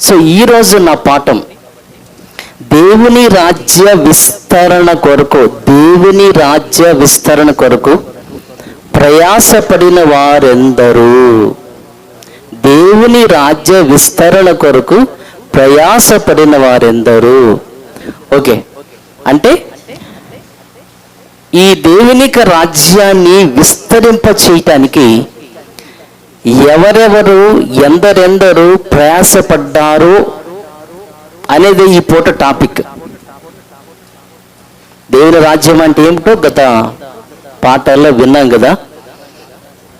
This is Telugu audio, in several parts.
సో ఈరోజు నా పాఠం దేవుని రాజ్య విస్తరణ కొరకు దేవుని రాజ్య విస్తరణ కొరకు ప్రయాసపడిన వారెందరూ? దేవుని రాజ్య విస్తరణ కొరకు ప్రయాసపడిన వారెందరూ? ఓకే అంటే ఈ దేవునిక రాజ్యాన్ని విస్తరింప చేయటానికి ఎవరెవరు ఎందరెందరు ప్రయాసపడ్డారు అనేది ఈ పూట టాపిక్. దేవుని రాజ్యం అంటే ఏమిటో గత పాఠాల్లో విన్నాం కదా.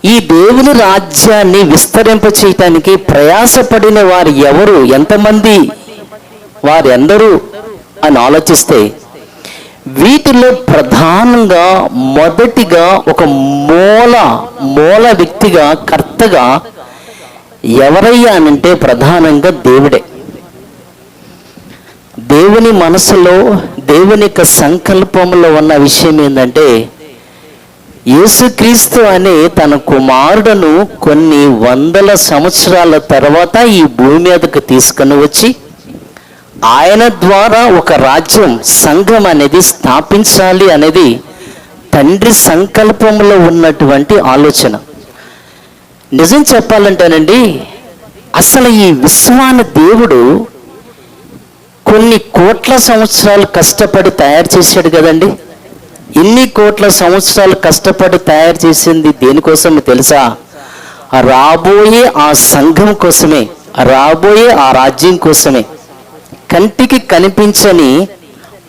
ఈ దేవుని రాజ్యాన్ని విస్తరింప చేయటానికి ప్రయాసపడిన వారు ఎవరు? ఎంతమంది? వారెందరూ? అని ఆలోచిస్తే వీటిలో ప్రధానంగా మొదటిగా ఒక మూల మూల వ్యక్తిగా కర్తగా ఎవరయ్యా అనంటే ప్రధానంగా దేవుడే. దేవుని మనసులో దేవుని యొక్క సంకల్పంలో ఉన్న విషయం ఏంటంటే యేసుక్రీస్తు అనే తన కుమారుడను కొన్ని వందల సంవత్సరాల తర్వాత ఈ భూమి మీదకు తీసుకుని వచ్చి ఆయన ద్వారా ఒక రాజ్యం సంఘం అనేది స్థాపించాలి అనేది తండ్రి సంకల్పంలో ఉన్నటువంటి ఆలోచన. నిజం చెప్పాలంటేనండి అసలు ఈ విశ్వాన దేవుడు కొన్ని కోట్ల సంవత్సరాలు కష్టపడి తయారు చేశాడు కదండి. ఇన్ని కోట్ల సంవత్సరాలు కష్టపడి తయారు చేసింది దేనికోసం తెలుసా? రాబోయే ఆ సంఘం కోసమే రాబోయే ఆ రాజ్యం కోసమే. కంటికి కనిపించని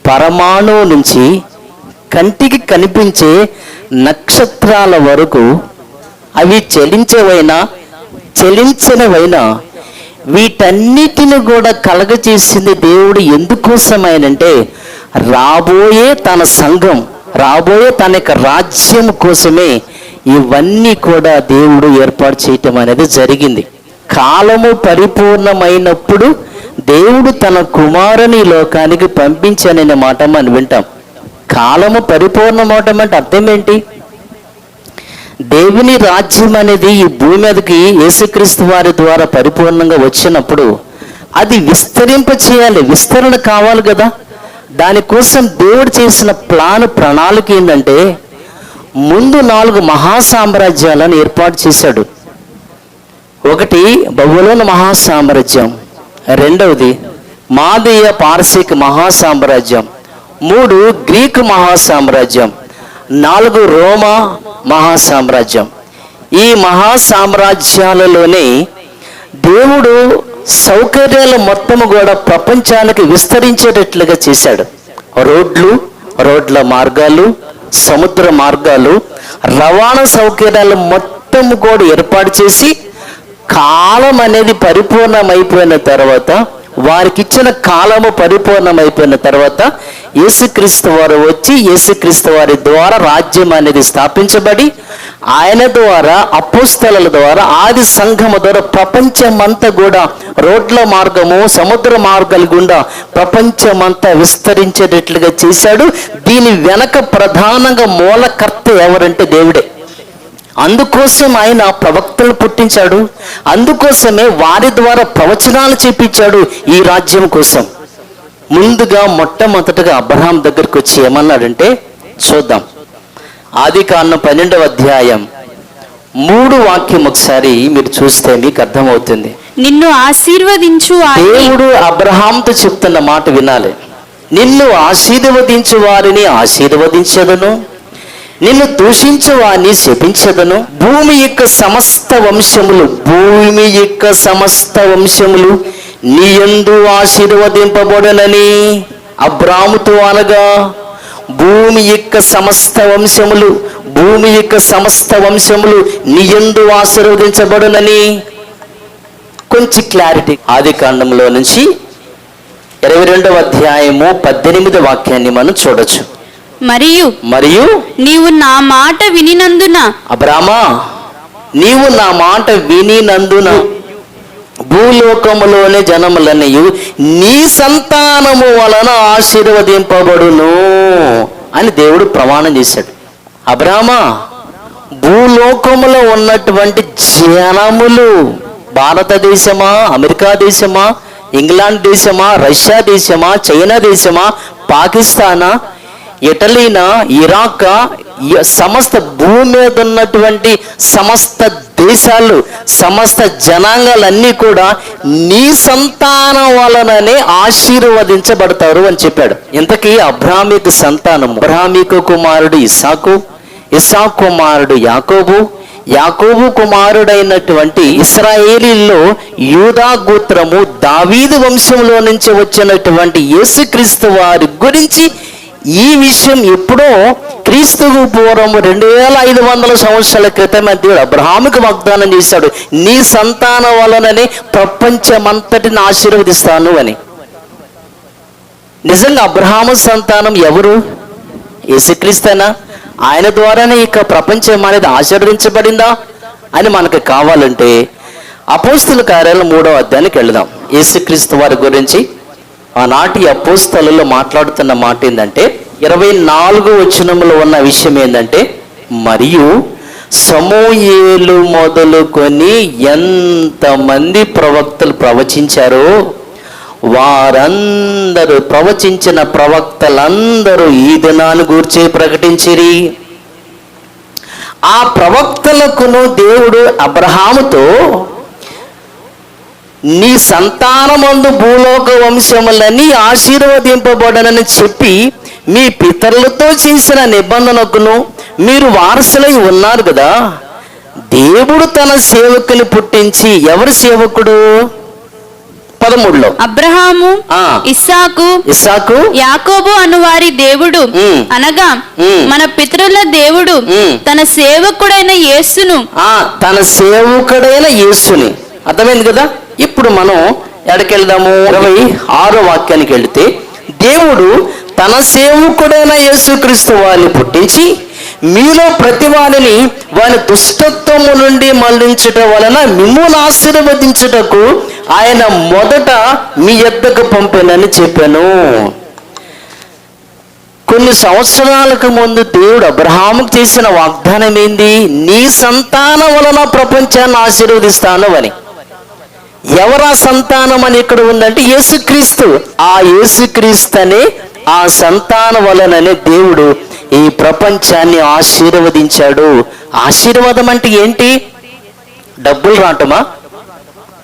పరమాణువు నుంచి కంటికి కనిపించే నక్షత్రాల వరకు అవి చలించేవైనా చలించనివైనా వీటన్నిటిని కూడా కలగచేసింది దేవుడు ఎందుకోసమైనంటే రాబోయే తన సంఘం రాబోయే తన యొక్క రాజ్యం కోసమే ఇవన్నీ కూడా దేవుడు ఏర్పాటు చేయటం అనేది జరిగింది. కాలము పరిపూర్ణమైనప్పుడు దేవుడు తన కుమారుని లోకానికి పంపించాననే మాట మనం వింటాం. కాలము పరిపూర్ణ అవటం అంటే అర్థం ఏంటి దేవుని రాజ్యం అనేది ఈ భూమి మీదకి యేసుక్రీస్తు వారి ద్వారా పరిపూర్ణంగా వచ్చినప్పుడు అది విస్తరింప చేయాలి విస్తరణ కావాలి కదా. దానికోసం దేవుడు చేసిన ప్లాన్ ప్రణాళిక ఏంటంటే ముందు నాలుగు మహాసామ్రాజ్యాలను ఏర్పాటు చేశాడు. ఒకటి బబులోని మహాసామ్రాజ్యం. రెండవది మాదీయ పార్సిక్ మహాసామ్రాజ్యం. మూడు గ్రీకు మహాసామ్రాజ్యం. నాలుగు రోమా మహాసామ్రాజ్యం. ఈ మహాసామ్రాజ్యాలలోనే దేవుడు సౌకర్యాలు మొత్తము కూడా ప్రపంచానికి విస్తరించేటట్లుగా చేశాడు. రోడ్లు రోడ్ల మార్గాలు సముద్ర మార్గాలు రవాణా సౌకర్యాలు మొత్తం కూడా ఏర్పాటు చేసి కాలం అనేది పరిపూర్ణమైపోయిన తర్వాత వారికి ఇచ్చిన కాలము పరిపూర్ణమైపోయిన తర్వాత యేసుక్రీస్తు వారు వచ్చి యేసుక్రీస్తు వారి ద్వారా రాజ్యం అనేది స్థాపించబడి ఆయన ద్వారా అపోస్తల ద్వారా ఆది సంఘము ద్వారా ప్రపంచమంతా కూడా రోడ్ల మార్గము సముద్ర మార్గాలు గుండా ప్రపంచమంతా విస్తరించేటట్లుగా చేశాడు. దీని వెనక ప్రధానంగా మూలకర్త ఎవరంటే దేవుడే. అందుకోసం ఆయన ప్రవక్తలు పుట్టించాడు. అందుకోసమే వారి ద్వారా ప్రవచనాలు చేపించాడు ఈ రాజ్యం కోసం. ముందుగా మొట్టమొదటగా అబ్రహాం దగ్గరికి వచ్చి ఏమన్నాడంటే చూద్దాం. ఆది కాండం పన్నెండవ అధ్యాయం. మూడు వాక్యం ఒకసారి మీరు చూస్తే మీకు అర్థమవుతుంది. నిన్ను ఆశీర్వదించు దేవుడు అబ్రహాంతో చెప్తున్న మాట వినాలి. నిన్ను ఆశీర్వదించు వారిని ఆశీర్వదించదను. నిన్ను దూషించువాని శపించదను. భూమి యొక్క సమస్త వంశములు భూమి యొక్క సమస్త వంశములు నీ ఎందు ఆశీర్వదింపబడనని అబ్రాముతో అనగా భూమి యొక్క సమస్త వంశములు భూమి యొక్క సమస్త వంశములు నీ ఎందు ఆశీర్వదించబడునని. కొంచెం క్లారిటీ ఆది కాండంలో నుంచి ఇరవై రెండవ అధ్యాయము పద్దెనిమిది వాక్యాన్ని మనం చూడొచ్చు. మరియు మరియు నీవు నా మాట వినినందున. అబ్రామా నీవు నా మాట వినినందున. భూలోకములోని జనములన్నయు నీ సంతానము వలన ఆశీర్వదింపబడును అని దేవుడు ప్రమాణం చేశాడు. అబ్రామా భూలోకములో ఉన్నటువంటి జనములు భారతదేశమా అమెరికా దేశమా ఇంగ్లాండ్ దేశమా రష్యా దేశమా చైనా దేశమా పాకిస్తానా ఇటలీనా ఇరాక్ సమస్త భూమి మీద ఉన్నటువంటి సమస్త దేశాలు సమస్త జనాంగాలన్నీ కూడా నీ సంతానం వలననే ఆశీర్వదించబడతారు అని చెప్పాడు. ఇంతకీ అబ్రాహ్మిక సంతానం అబ్రాహ్మిక కుమారుడు ఇసాకు ఇసా కుమారుడు యాకోబు యాకోబు కుమారుడైనటువంటి ఇస్రాయేలీల్లో యూదా గోత్రము దావీదు వంశంలో నుంచి వచ్చినటువంటి యేసుక్రీస్తు వారి గురించి ఈ విషయం ఎప్పుడో క్రీస్తుకు పూర్వం రెండు వేల ఐదు వందల సంవత్సరాల క్రితమే దేవుడు అబ్రహాముకు వాగ్దానం చేశాడు. నీ సంతానం వలననే ప్రపంచమంతటిని ఆశీర్వదిస్తాను అని. నిజంగా అబ్రహాము సంతానం ఎవరు? యేసుక్రీస్తేనా? ఆయన ద్వారానే ఇక ప్రపంచం అనేది ఆశీర్వదించబడిందా? అని మనకు కావాలంటే అపోస్తుల కార్యాలు మూడో అధ్యాయానికి వెళదాం. యేసుక్రీస్తు వారి గురించి ఆనాటి అపోస్తలలో మాట్లాడుతున్న మాట ఏంటంటే ఇరవై నాలుగు వచనంలో ఉన్న విషయం ఏంటంటే మరియు సమూయేలు మొదలుకొని ఎంతమంది ప్రవక్తలు ప్రవచించారో వారందరూ ప్రవచించిన ప్రవక్తలందరూ ఈ దినాన్ని గూర్చి ప్రకటించిరి. ఆ ప్రవక్తలకును దేవుడు అబ్రహాముతో నీ సంతానమందు భూలోక వంశములన్నీ ఆశీర్వదింపబడనని చెప్పి మీ పితరులతో చేసిన నిబంధనకును మీరు వారసులై ఉన్నారు కదా దేవుడు తన సేవకుని పుట్టించి ఎవరి సేవకుడు పదమూడులో అబ్రహాము. ఇస్సాకు ఇస్సాకు యాకోబు అను వారి దేవుడు. అనగా. మన పితరుల దేవుడు. తన సేవకుడైన యేసును ఆ తన సేవకుడైన యేసుని అర్థమైంది కదా ఇప్పుడు మనం ఎడకెళ్దాము ఇరవై ఆరో వాక్యానికి వెళితే దేవుడు తన సేవకుడైన యేసుక్రీస్తు వారిని పుట్టించి మీలో ప్రతి వారిని వారి దుష్టత్వము నుండి మళ్ళించుట వలన మిమ్మల్ని ఆశీర్వదించుటకు ఆయన మొదట మీ ఎద్దకు పంపానని చెప్పాను. కొన్ని సంవత్సరాలకు ముందు దేవుడు అబ్రహాముకు చేసిన వాగ్దానం ఏంది నీ సంతానం వలన ప్రపంచాన్ని ఆశీర్వదిస్తాను అని. ఎవరా సంతానం అని ఇక్కడ ఉందంటే యేసుక్రీస్తు. ఆ యేసుక్రీస్తు అనే ఆ సంతాన వలననే దేవుడు ఈ ప్రపంచాన్ని ఆశీర్వదించాడు. ఆశీర్వాదం అంటే ఏంటి? డబ్బులు రాటమా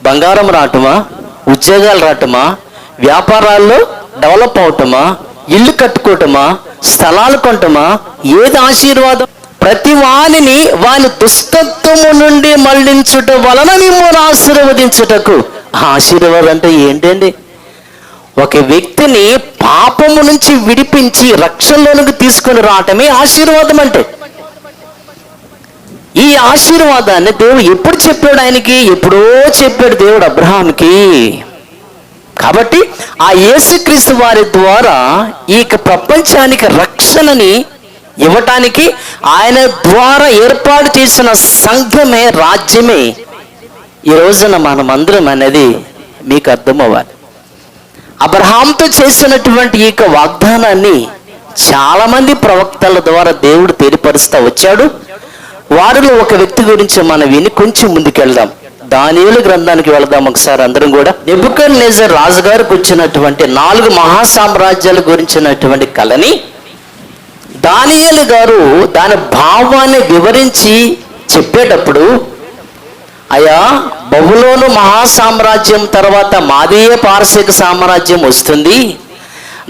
బంగారం రాటమా ఉద్యోగాలు రావటమా? వ్యాపారాల్లో డెవలప్ అవటమా? ఇల్లు కట్టుకోవటమా? స్థలాలు కొనటమా? ఏది ఆశీర్వాదం? ప్రతి వానిని వాని దుష్టత్వము నుండి మళ్ళించుట వలన మిమ్మల్ని ఆశీర్వదించుటకు. ఆశీర్వాదం అంటే ఏంటండి? ఒక వ్యక్తిని పాపము నుంచి విడిపించి రక్షణలోనికి తీసుకొని రావటమే ఆశీర్వాదం అంటే. ఈ ఆశీర్వాదాన్ని దేవుడు ఎప్పుడు చెప్పాడు ఆయనకి? ఎప్పుడో చెప్పాడు దేవుడు అబ్రహాంకి కాబట్టి ఆ యేసుక్రీస్తు వారి ద్వారా ఈ ప్రపంచానికి రక్షణని ఇవ్వటానికి ఆయన ద్వారా ఏర్పాటు చేసిన సంఘమే రాజ్యమే. ఈ రోజున మనమందరం అనేది మీకు అర్థమవ్వాలి. అబ్రహాంతో చేసినటువంటి ఈ యొక్క వాగ్దానాన్ని చాలామంది ప్రవక్తల ద్వారా దేవుడు తెలియపరుస్తూ వచ్చాడు. వారిలో ఒక వ్యక్తి గురించి మనం విని కొంచెం ముందుకెళ్దాం. దానియుల గ్రంథానికి వెళదాం ఒకసారి అందరం కూడా. నెబుకర్ నేజర్ రాజుగారికి వచ్చినటువంటి నాలుగు మహాసామ్రాజ్యాల గురించినటువంటి కళని దానియలు గారు దాని భావాన్ని వివరించి చెప్పేటప్పుడు అయా బహులోను మహాసామ్రాజ్యం తర్వాత మాదీయ పారసీక సామ్రాజ్యం వస్తుంది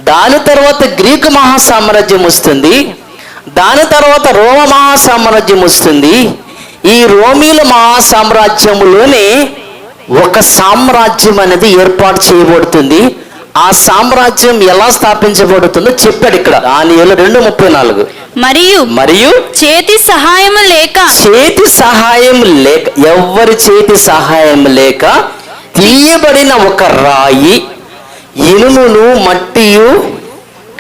దాని తర్వాత గ్రీకు మహాసామ్రాజ్యం వస్తుంది దాని తర్వాత రోమ మహాసామ్రాజ్యం వస్తుంది. ఈ రోమీల మహాసామ్రాజ్యములోనే ఒక సామ్రాజ్యం అనేది ఏర్పాటు చేయబడుతుంది. ఆ సామ్రాజ్యం ఎలా స్థాపించబడుతుందో చెప్పాడు ఇక్కడ. దాని రెండు ముప్పై నాలుగు. మరియు మరియు చేతి సహాయము లేక చేతి సహాయం లేక ఎవరి చేతి సహాయం లేక తీయబడిన ఒక రాయి ఇనుమును మట్టియు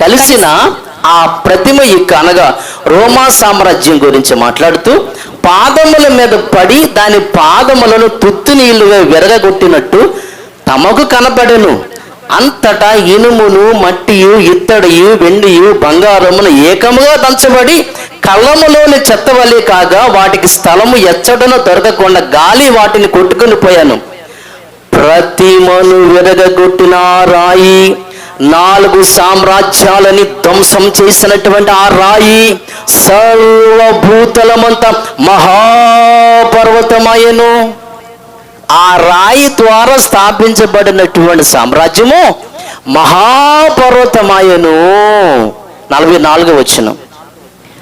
కలిసిన ఆ ప్రతిమ యొక్క అనగా రోమా సామ్రాజ్యం గురించి మాట్లాడుతూ పాదముల మీద పడి దాని పాదములను తుత్తు నీళ్ళుగా విరగగొట్టినట్టు తమకు కనపడెను అంతటా ఇనుమును మట్టియు ఇత్తడియు వెండియు బంగారమును ఏకముగా దంచబడి కళ్ళములోని చెత్తవలే కాగా వాటికి స్థలము ఎచ్చటను దొరకకుండా గాలి వాటిని కొట్టుకుని పోయాను. ప్రతిమను విరగగొట్టిన ఆ రాయి నాలుగు సామ్రాజ్యాలని ధ్వంసం చేసినటువంటి ఆ రాయి సర్వభూతలమంత మహాపర్వతమయను. ఆ రాయి ద్వారా స్థాపించబడినటువంటి సామ్రాజ్యము మహాపర్వతమయను. నలభై నాలుగు వచ్చిన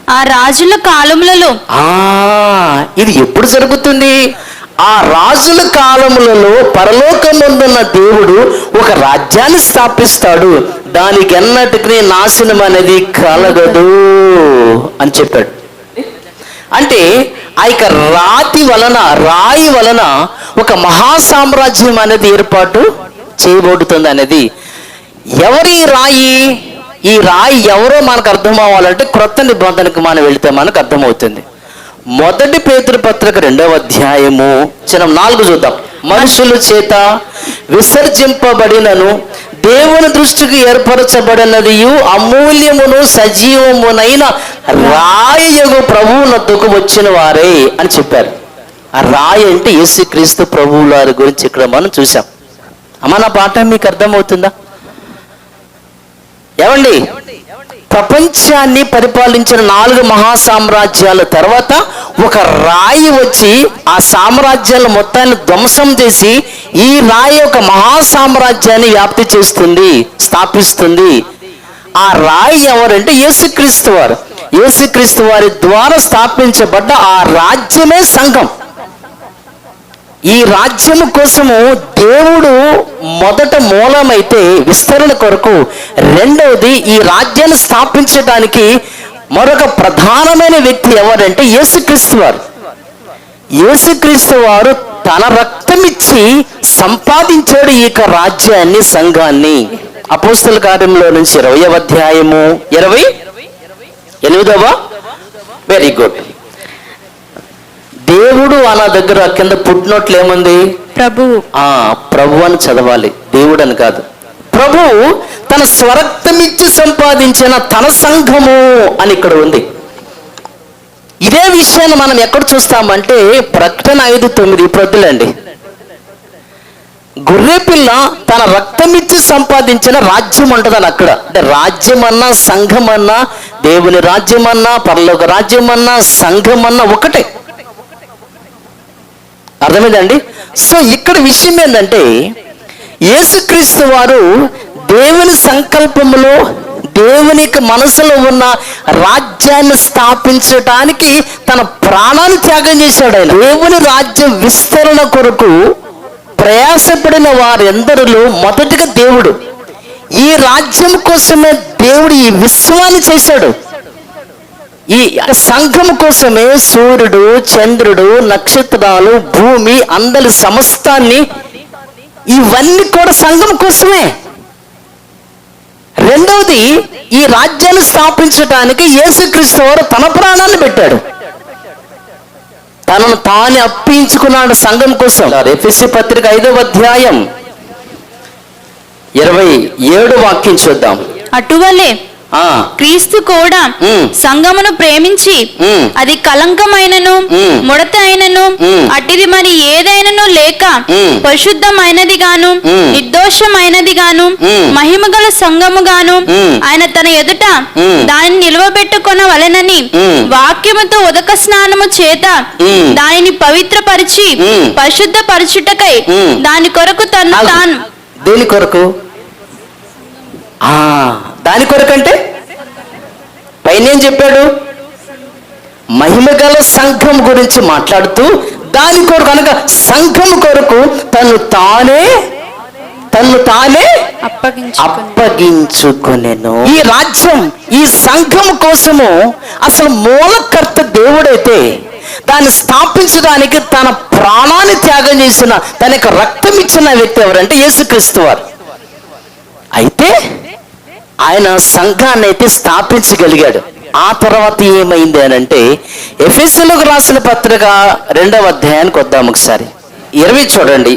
ఆ రాజుల కాలములలో. ఆ ఇది ఎప్పుడు జరుగుతుంది? ఆ రాజుల కాలములలో పరలోకముందున్న దేవుడు ఒక రాజ్యాన్ని స్థాపిస్తాడు. దానికి ఎన్నటికీ నాశనం అనేది కలగదు అని చెప్పాడు. అంటే ఆ యొక్క రాతి వలన రాయి వలన ఒక మహా సామ్రాజ్యం అనేది ఏర్పాటు చేయబోతుంది అనేది ఎవరి రాయి? ఈ రాయి ఎవరో మనకు అర్థం అవ్వాలంటే క్రొత్త నిబంధనకు మనం వెళితే మనకు అర్థమవుతుంది. మొదటి పేతురు పత్రిక రెండవ అధ్యాయము చిన్న నాలుగు చూద్దాం. మనుషుల చేత విసర్జింపబడినను దేవుని దృష్టికి ఏర్పరచబడినది అమూల్యమును సజీవమునైన రాయగు ప్రభువునద్దుకు వచ్చిన వారే అని చెప్పారు. ఆ రాయి అంటే యేసుక్రీస్తు ప్రభువు గురించి ఇక్కడ మనం చూసాం అమ్మ నా పాఠం మీకు అర్థమవుతుందా? ఏమండి? ప్రపంచాన్ని పరిపాలించిన నాలుగు మహా సామ్రాజ్యాల తర్వాత ఒక రాయి వచ్చి ఆ సామ్రాజ్యాల మొత్తాన్ని ధ్వంసం చేసి ఈ రాయి ఒక మహా సామ్రాజ్యాన్ని వ్యాప్తి చేస్తుంది స్థాపిస్తుంది. ఆ రాయి ఎవరంటే యేసుక్రీస్తు వారు. యేసుక్రీస్తు వారి ద్వారా స్థాపించబడ్డ ఆ రాజ్యమే సంఘం. ఈ రాజ్యము కోసము దేవుడు మొదట మూలమైతే విస్తరణ కొరకు రెండవది ఈ రాజ్యాన్ని స్థాపించడానికి మరొక ప్రధానమైన వ్యక్తి ఎవరంటే యేసుక్రీస్తు వారు. యేసుక్రీస్తు వారు తన రక్తమిచ్చి సంపాదించాడు ఈ యొక్క రాజ్యాన్ని సంఘాన్ని. అపోస్తుల కార్యంలో నుంచి ఇరవై అధ్యాయము ఇరవై ఎనిమిదవ? వెరీ గుడ్ దేవుడు అన్న దగ్గర కింద పుట్టినట్లు ఏముంది? ప్రభువు ఆ ప్రభు అని చదవాలి. దేవుడు అని కాదు. ప్రభు తన స్వరక్తమిచ్చి సంపాదించిన తన సంఘము అని ఇక్కడ ఉంది. ఇదే విషయాన్ని మనం ఎక్కడ చూస్తామంటే ప్రకటన ఐదు తొమ్మిది ప్రొద్దులండి. గొర్రెపిల్ల తన రక్తమిచ్చి సంపాదించిన రాజ్యం ఉంటుందని అక్కడ. అంటే రాజ్యం అన్నా సంఘం అన్నా దేవుని రాజ్యం అన్నా పరలోక రాజ్యం అన్నా సంఘం అన్నా ఒకటే. అర్థమైందండి? సో ఇక్కడ విషయం ఏంటంటే యేసుక్రీస్తు వారు దేవుని సంకల్పంలో దేవునికి మనసులో ఉన్న రాజ్యాన్ని స్థాపించటానికి తన ప్రాణాన్ని త్యాగం చేశాడు ఆయన. దేవుని రాజ్యం విస్తరణ కొరకు ప్రయాసపడిన వారెందరిలో మొదటిగా దేవుడు. ఈ రాజ్యం కోసమే దేవుడు ఈ విశ్వాన్ని చేశాడు. ఈ సంఘం కోసమే సూర్యుడు చంద్రుడు నక్షత్రాలు భూమి అందరి సమస్తాన్ని ఇవన్నీ కూడా సంఘం కోసమే. రెండవది ఈ రాజ్యాన్ని స్థాపించడానికి యేసుక్రీస్తు వారు తన ప్రాణాన్ని పెట్టాడు. తనను తాను అప్పించుకున్నాడు సంఘం కోసం. ఎఫ్ఎస్సి పత్రిక ఐదవ అధ్యాయం ఇరవై ఏడు వాక్యం చూద్దాం. అటువలే క్రీస్తు కూడా మ్మ్. సంఘమును ప్రేమించి. అది కలంకమైనను. ముడత అయినను. అట్టిది మరి ఏదైనను లేక. పరిశుద్ధమైనది గాను. నిర్దోషమైనది గాను. మహిమగల సంఘము గాను. ఆయన తన ఎదుట. దానిని నిలవబెట్టుకొన వలెనని. వాక్యముతో ఉదక స్నానము చేత. దానిని పవిత్రపరిచి. పరిశుద్ధ పరచుటకై. దాని కొరకు తను. తాను దేని కొరకు దాని కొరకు అంటే ఆయన ఏం చెప్పాడు? మహిమగల సంఘం గురించి మాట్లాడుతూ దాని కొరకు అనగా సంఘం కొరకు తను తానే తను తానే అప్పగించుకునేను. ఈ రాజ్యం ఈ సంఘం కోసము అసలు మూలకర్త దేవుడైతే దాన్ని స్థాపించడానికి తన ప్రాణాన్ని త్యాగం చేసిన తన యొక్క రక్తం ఇచ్చిన వ్యక్తి ఎవరంటే యేసుక్రీస్తు వారు. అయితే ఆయన సంఘాన్ని అయితే స్థాపించగలిగాడు. ఆ తర్వాత ఏమైంది అని అంటే ఎఫ్ఎస్సీలకు రాసిన పత్రిక రెండవ అధ్యాయానికి వద్దాం ఒకసారి. ఇరవై చూడండి.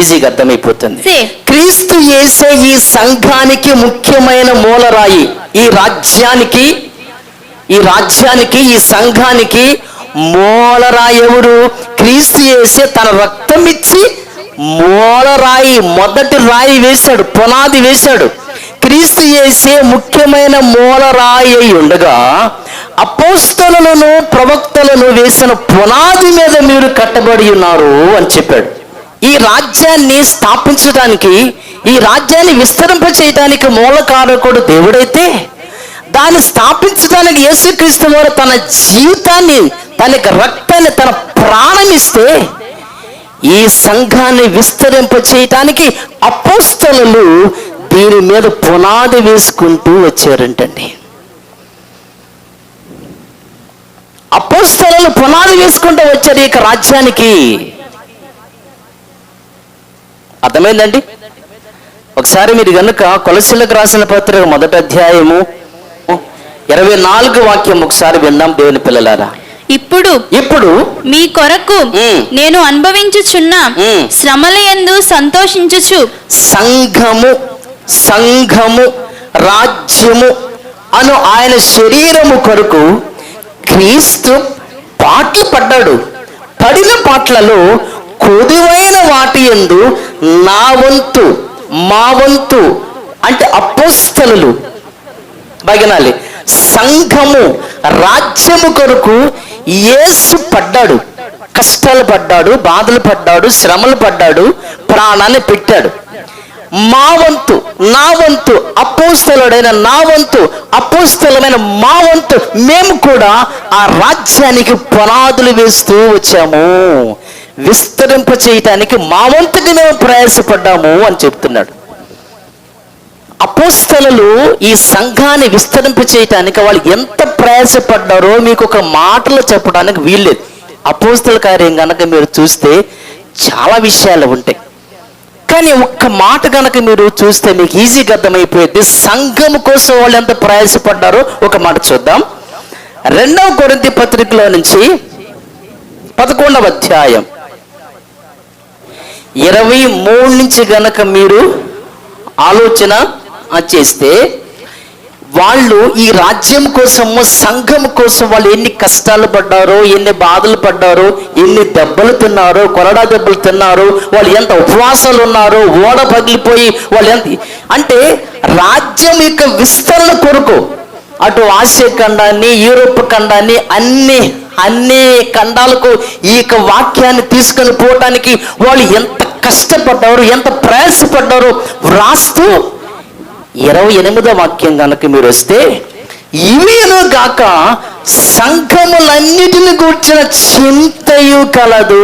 ఈజీగా అర్థమైపోతుంది. క్రీస్తు యేసే ఈ సంఘానికి ముఖ్యమైన మూలరాయి ఈ రాజ్యానికి ఈ రాజ్యానికి ఈ సంఘానికి మూలరాయి ఎవరు క్రీస్తు యేసే తన రక్తం ఇచ్చి మూల రాయి మొదటి రాయి వేశాడు పునాది వేశాడు. క్రీస్తు చేసే ముఖ్యమైన మూలరాయి అయి ఉండగా అపోస్తలను ప్రవక్తలను వేసిన పునాది మీద మీరు కట్టబడి ఉన్నారు అని చెప్పాడు. ఈ రాజ్యాన్ని స్థాపించడానికి ఈ రాజ్యాన్ని విస్తరింప చేయడానికి మూలకారకుడు దేవుడైతే దాన్ని స్థాపించడానికి యేసుక్రీస్తు వారు తన జీవితాన్ని తన రక్తాన్ని తన ప్రాణం ఇస్తే ఈ సంఘాన్ని విస్తరింప చేయటానికి అపోస్తలు దీని మీద పునాది వేసుకుంటూ వచ్చారంటండి. అపోస్తలు పునాది వేసుకుంటూ వచ్చారు ఈ యొక్క రాజ్యానికి. అర్థమైందండి? ఒకసారి మీరు కనుక కొలసిలకు రాసిన పత్రిక మొదటి అధ్యాయము ఇరవై నాలుగు వాక్యం ఒకసారి విందాం దేవుని పిల్లలారా. ఇప్పుడు ఇప్పుడు మీ కొరకు. నేను అనుభవించుచున్న. శ్రమల యందు సంతోషించుచు. సంఘము సంఘము రాజ్యము అను ఆయన శరీరము కొరకు క్రీస్తు పాటలు పడ్డాడు. పడిన పాటలలో కొదువైన వాటి ఎందు నా వంతు మా వంతు అంటే అపోస్తలు బగనాలి. సంఘము రాజ్యము కొరకు యేసు పడ్డాడు. కష్టాలు పడ్డాడు బాధలు పడ్డాడు శ్రమలు పడ్డాడు ప్రాణాన్ని పెట్టాడు. మా వంతు నా వంతు అపోస్తలుడైన నా వంతు అపోస్తలమైన మా వంతు మేము కూడా ఆ రాజ్యానికి పునాదులు వేస్తూ వచ్చాము. విస్తరింప చేయటానికి మా వంతుని మేము ప్రయాసపడ్డాము అని చెప్తున్నాడు. అపోస్తలు ఈ సంఘాన్ని విస్తరింప చేయటానికి వాళ్ళు ఎంత ప్రయాసపడ్డారో మీకు ఒక మాటలో చెప్పడానికి వీల్లేదు. అపోస్తల కార్యం కనుక మీరు చూస్తే చాలా విషయాలు ఉంటాయి. కానీ ఒక్క మాట కనుక మీరు చూస్తే మీకు ఈజీగా అర్థమైపోయింది. సంఘం కోసం వాళ్ళు ఎంత ప్రయాసపడ్డారో ఒక మాట చూద్దాం. రెండవ కొరింతి పత్రికలో నుంచి పదకొండవ అధ్యాయం. ఇరవై మూడు నుంచి గనక మీరు ఆలోచన చేస్తే వాళ్ళు ఈ రాజ్యం కోసము సంఘం కోసం వాళ్ళు ఎన్ని కష్టాలు పడ్డారో ఎన్ని బాధలు పడ్డారో ఎన్ని దెబ్బలు తిన్నారో కొరడా దెబ్బలు తిన్నారో వాళ్ళు ఎంత ఉపవాసాలు ఉన్నారో ఓడ పగిలిపోయి వాళ్ళు ఎంత అంటే రాజ్యం యొక్క విస్తరణ కొరకు అటు ఆసియా ఖండాన్ని యూరోప్ ఖండాన్ని అన్ని అన్ని ఖండాలకు ఈ యొక్క వాక్యాన్ని తీసుకొని పోవటానికి వాళ్ళు ఎంత కష్టపడ్డారు ఎంత ప్రయాసపడ్డారు వ్రాస్తూ ఇరవై ఎనిమిదో వాక్యం కనుక మీరు వస్తే ఇవేను గాక సంఘములన్నిటిని కూర్చిన చింతయు కలదు.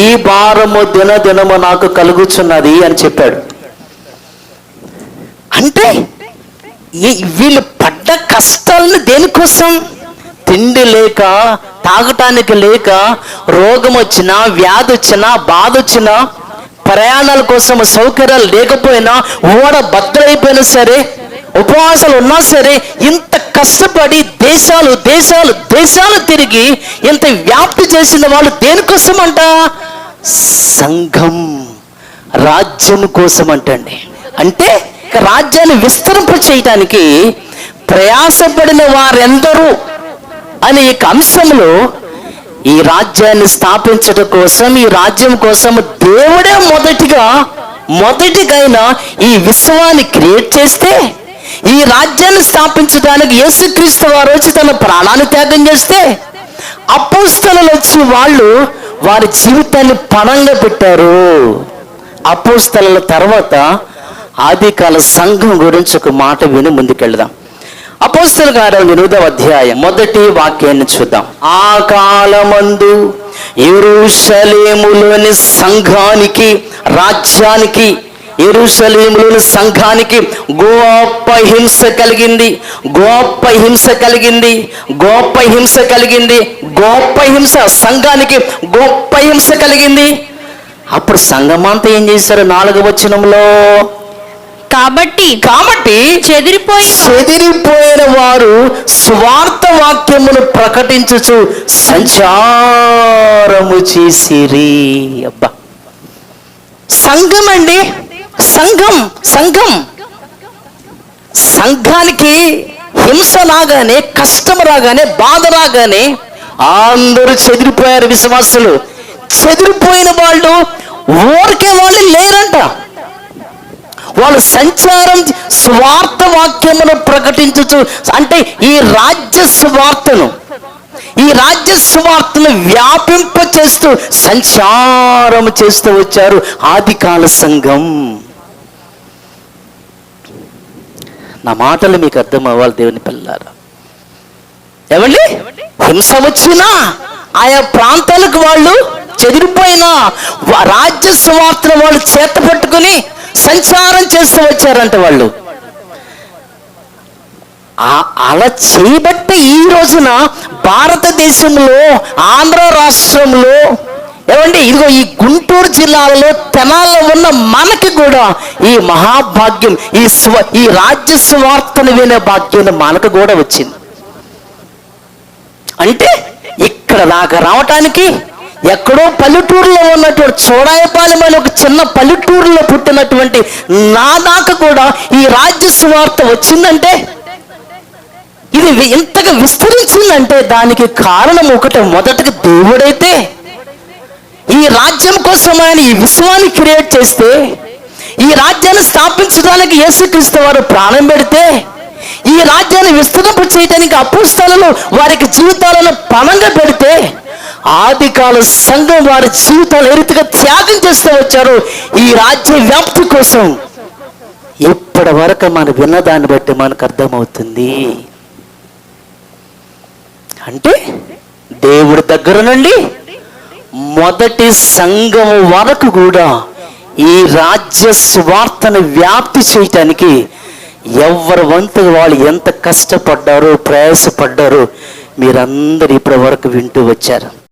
ఈ భారము దినదినము నాకు కలుగుచున్నది అని చెప్పాడు. అంటే వీళ్ళు పడ్డ కష్టాలను దేనికోసం? తిండి లేక తాగటానికి లేక రోగం వచ్చినా వ్యాధి వచ్చినా బాధ వచ్చినా ప్రయాణాల కోసం సౌకర్యాలు లేకపోయినా ఓడ బద్దలైపోయినా సరే ఉపవాసాలు ఉన్నా సరే ఇంత కష్టపడి దేశాలు దేశాలు దేశాలు తిరిగి ఇంత వ్యాప్తి చేసిన వాళ్ళు దేనికోసం అంట సంఘం రాజ్యం కోసం అంటండి అంటే రాజ్యాన్ని విస్తరింప చేయటానికి ప్రయాసపడిన వారెందరూ అనే ఈ అంశంలో ఈ రాజ్యాన్ని స్థాపించడం కోసం ఈ రాజ్యం కోసం దేవుడే మొదటిగా మొదటిగైనా ఈ విశ్వాన్ని క్రియేట్ చేస్తే ఈ రాజ్యాన్ని స్థాపించడానికి యేసుక్రీస్తు వారు వచ్చి తన ప్రాణాన్ని త్యాగం చేస్తే అపోస్తలు వచ్చి వాళ్ళు వారి జీవితాన్ని పణంగా పెట్టారు. అపోస్తల తర్వాత ఆదికాల సంఘం గురించి ఒక మాట విని ముందుకెళ్దాం. అపోస్తుల కార్యం ఎనిమిదవ అధ్యాయం మొదటి వాక్యాన్ని చూద్దాం. ఆ కాలమందు ఎరుషలేములోని సంఘానికి రాజ్యానికి ఎరుషలేములోని సంఘానికి గోప హింస కలిగింది గోప హింస కలిగింది గోప హింస కలిగింది గోప హింస సంఘానికి గోప హింస కలిగింది. అప్పుడు సంఘమంతా ఏం చేశారు? నాలుగు వచనంలో కాబట్టి కాబట్టి చెదిరిపోయిన చెదిరిపోయిన వారు స్వార్థ వాక్యమును ప్రకటించుచు సంచారము చేసిరి. అబ్బా. సంఘం అండి. సంఘం సంఘం. సంఘానికి హింస రాగానే కష్టం రాగానే బాధ రాగానే అందరూ చెదిరిపోయారు విశ్వాసులు. చెదిరిపోయిన వాళ్ళు ఊరికే వాళ్ళు లేరంట. వాళ్ళు సంచారం స్వార్థ వాక్యమును ప్రకటించచ్చు అంటే ఈ రాజ్య స్వార్థను ఈ రాజ్య స్వార్థను వ్యాపింప చేస్తూ సంచారం చేస్తూ వచ్చారు ఆదికాల సంఘం. నా మాటలు మీకు అర్థం అవ్వాలి దేవుని పిల్లారా ఏమండి? హింస వచ్చినా ఆయా ప్రాంతాలకు వాళ్ళు చెదిరిపోయినా రాజ్య సువార్తను వాళ్ళు చేత పట్టుకుని సంచారం చేస్తూ వచ్చారంట వాళ్ళు. అలా చేయబట్టి ఈ రోజున భారతదేశంలో ఆంధ్ర రాష్ట్రంలో ఏమంటే ఇదిగో ఈ గుంటూరు జిల్లాలో తెనాల్లో ఉన్న మనకి కూడా ఈ మహాభాగ్యం ఈ స్వ ఈ రాజ్య స్వార్థను వినే భాగ్యం మనకు కూడా వచ్చింది. అంటే ఇక్కడ దాకా రావటానికి ఎక్కడో పల్లెటూరులో ఉన్నటువంటి చోడాయపాలెం అనే ఒక చిన్న పల్లెటూరులో పుట్టినటువంటి నా దాకా కూడా ఈ రాజ్య సువార్త వచ్చిందంటే ఇది ఇంతగా విస్తరించిందంటే దానికి కారణం ఒకటి మొదటగా దేవుడైతే. ఈ రాజ్యం కోసం ఆయన ఈ విశ్వాన్ని క్రియేట్ చేస్తే ఈ రాజ్యాన్ని స్థాపించడానికి యేసుక్రీస్తు వారు ప్రాణం పెడితే ఈ రాజ్యాన్ని విస్తరింపు చేయడానికి అపుస్తలను వారికి జీవితాలను పణంగా పెడితే ఆది కాల సంఘం వారి జీవితాలు ఏ త్యాగం చేస్తూ వచ్చారు ఈ రాజ్య వ్యాప్తి కోసం ఇప్పటి వరకు మనం విన్నదాన్ని బట్టి మనకు అర్థమవుతుంది. అంటే దేవుడి దగ్గర నుండి మొదటి సంఘం వరకు కూడా ఈ రాజ్య స్వార్థను వ్యాప్తి చేయటానికి ఎవరి వంతు వాళ్ళు ఎంత కష్టపడ్డారో ప్రయాసపడ్డారో మీరందరూ ఇప్పటి వరకు వింటూ వచ్చారు.